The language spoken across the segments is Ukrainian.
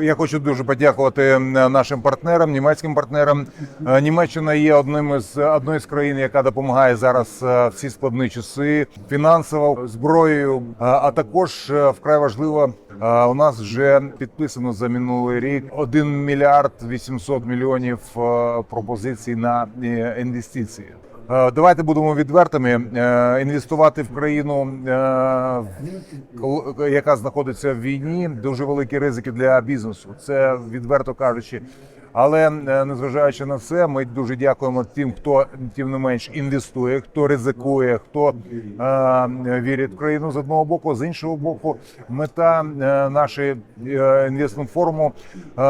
Я хочу дуже подякувати нашим партнерам, німецьким партнерам. Е, Німеччина є одним із одною з країн, яка допомагає зараз е, в ці складні часи фінансово зброєю. Е, А також вкрай важливо, у нас вже підписано за минулий рік 1 мільярд 800 мільйонів пропозицій на інвестиції. Е, Давайте будемо відвертими. Е, Інвестувати в країну, е, яка знаходиться в війні, дуже великі ризики для бізнесу. Це відверто кажучи. Але е, незважаючи на це, ми дуже дякуємо тим, хто тим не менш інвестує, хто ризикує, хто е, вірить в країну з одного боку. З іншого боку, мета е, нашої е, інвестмент форуму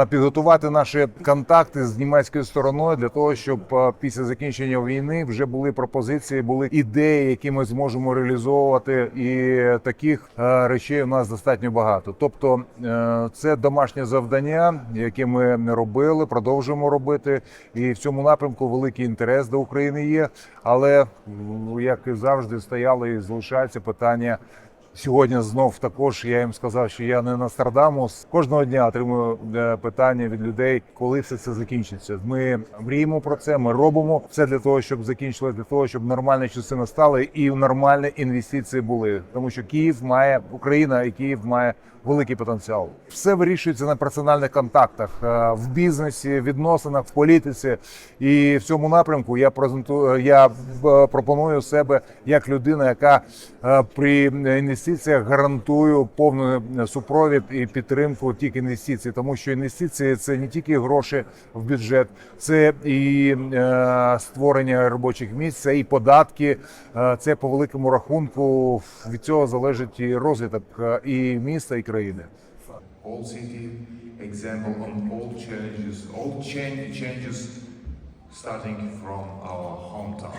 підготувати наші контакти з німецькою стороною для того, щоб після закінчення війни вже були пропозиції, були ідеї, які ми зможемо реалізовувати. І таких речей у нас достатньо багато. Тобто, це домашнє завдання, яке ми робили, продовжуємо робити. І в цьому напрямку великий інтерес до України є. Але як і завжди, стояло і залишається питання. Сьогодні знов також я їм сказав, що я не Нострадамус. Кожного дня отримую е, питання від людей, коли все це закінчиться. Ми мріємо про це. Ми робимо все для того, щоб закінчилось, для того, щоб нормальні часи настали і нормальні інвестиції були. Тому що Київ має Україна і Київ має великий потенціал. Все вирішується на персональних контактах е, в бізнесі, відносинах, в політиці. І в цьому напрямку я презентую. Я е, пропоную себе як людина, яка при інвестиціях гарантую повну супровід і підтримку тих інвестицій, тому що інвестиції це не тільки гроші в бюджет, це і е, створення робочих місць, це і податки. е, Це по великому рахунку від цього залежить і розвиток е, і міста, і країни. Old city, example on all challenges, all change, changes starting from our hometown.